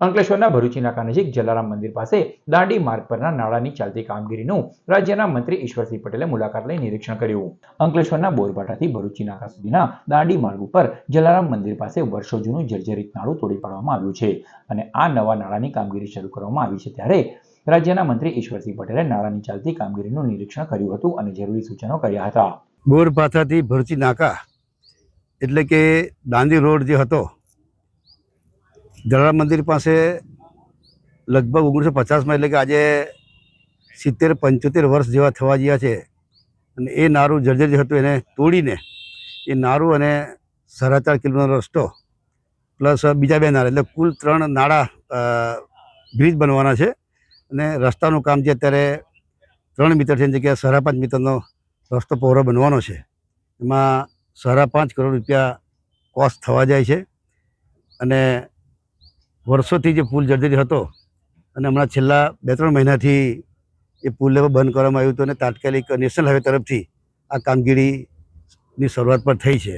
અંકલેશ્વરના ભરૂચીના નજીક જલારામ મંદિર પાસે દાંડી માર્ગ પરના નાળાની ચાલતી કામગીરીનું રાજ્યના મંત્રી ઈશ્વરસિંહ પટેલે મુલાકાત લઈ નિરીક્ષણ કર્યું. અંકલેશ્વરના બોરબાટાથી ભરૂચી નાકા સુધીના દાંડી માર્ગ ઉપર જલારામ મંદિર પાસે વર્ષો જૂનું જર્જરિત નાળું તોડી પાડવામાં આવ્યું છે અને આ નવા નાળાની કામગીરી શરૂ કરવામાં આવી છે ત્યારે રાજ્યના મંત્રી ઈશ્વરસિંહ પટેલે નાળાની ચાલતી કામગીરીનું નિરીક્ષણ કર્યું હતું અને જરૂરી સૂચનો કર્યા હતા. બોરભાથાથી ભરચી નાકા એટલે કે દાંડી રોડ જે હતો જલારામ મંદિર પાસે લગભગ ઓગણીસો પચાસમાં એટલે કે આજે સિત્તેર, પંચોતેર વર્ષ જેવા થવા ગયા છે. અને એ નારું જર્જર જે હતું એને તોડીને એ નારું અને સાડા ચાર કિલોમીટર રસ્તો પ્લસ બીજા બે નાળા એટલે કુલ ત્રણ નાળા બ્રિજ બનવાના છે. અને રસ્તાનું કામ જે અત્યારે ત્રણ મીટર છે જગ્યાએ સાડા પાંચ મીટરનો રસ્તો પહોળો બનવાનો છે. એમાં સાડા પાંચ કરોડ રૂપિયા કોસ્ટ થવા જાય છે. અને વર્ષોથી જે પુલ જર્જરી હતો અને હમણાં છેલ્લા બે ત્રણ મહિનાથી એ પુલને પણ બંધ કરવામાં આવ્યું હતું અને તાત્કાલિક નેશનલ હાઈવે તરફથી આ કામગીરીની શરૂઆત પણ થઈ છે.